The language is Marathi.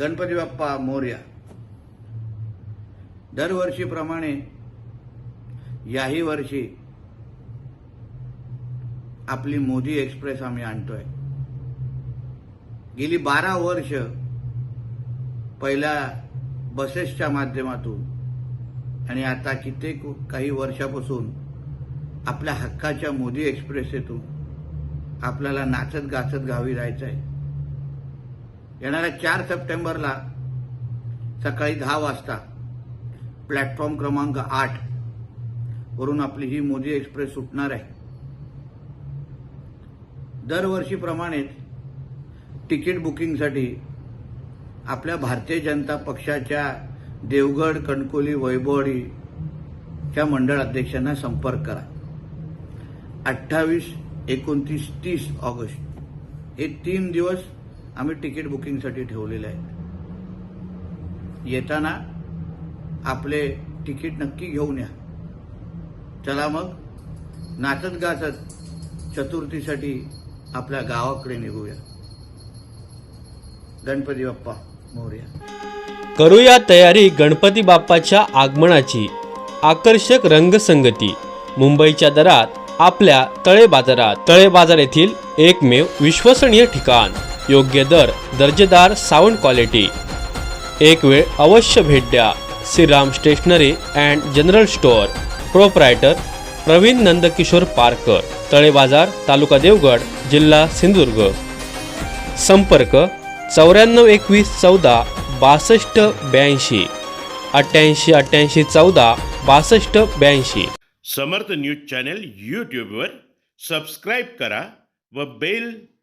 गणपती बाप्पा मोर्या. दरवर्षीप्रमाणे याही वर्षी आपली मोदी एक्सप्रेस आम्ही आणतोय. गेली बारा वर्ष पहिल्या बसेसच्या माध्यमातून आणि आता कित्येक काही वर्षापासून आपल्या हक्काच्या मोदी एक्सप्रेसेतून आपल्याला नाचत गाचत गावी जायचं आहे येणाऱ्या चार सप्टेंबरला सकाळी दहा वाजता प्लॅटफॉर्म क्रमांक आठ वरून आपली ही मोदी एक्सप्रेस सुटणार आहे. दरवर्षीप्रमाणेच तिकीट बुकिंगसाठी आपल्या भारतीय जनता पक्षाच्या देवगड कणकोली वैभवडीच्या मंडळ अध्यक्षांना संपर्क करा. अठ्ठावीस एकोणतीस तीस ऑगस्ट. हे तीन दिवस आम्ही तिकीट बुकिंगसाठी ठेवलेले आहेत. येताना आपले तिकीट नक्की घेऊन या. चला मग नाचत गाचत चतुर्थीसाठी आपल्या गावाकडे निघूया. गणपती बाप्पा मोर्या. करूया तयारी गणपती बाप्पाच्या आगमनाची. आकर्षक रंगसंगती. मुंबईच्या दरात आपल्या तळे बाजारात तळे बाजार येथील एकमेव विश्वसनीय ठिकाण. योग्य दर दर्जेदार साऊंड क्वालिटी एक वेळ अवश्य भेट द्या. Shriram stationery and general store. Proprietor Praveen Nandkishor Parkar. Tale Bazar taluka Devgad जिल्हा सिंधुदुर्ग. संपर्क चौऱ्याण्णव एकवीस चौदा बासष्ट ब्याऐंशी. अठ्ठ्याऐंशी अठ्ठ्याऐंशी चौदा बासष्ट ब्याऐंशी. समर्थ न्यूज चॅनल यूट्यूबवर सबस्क्राईब करा व बेल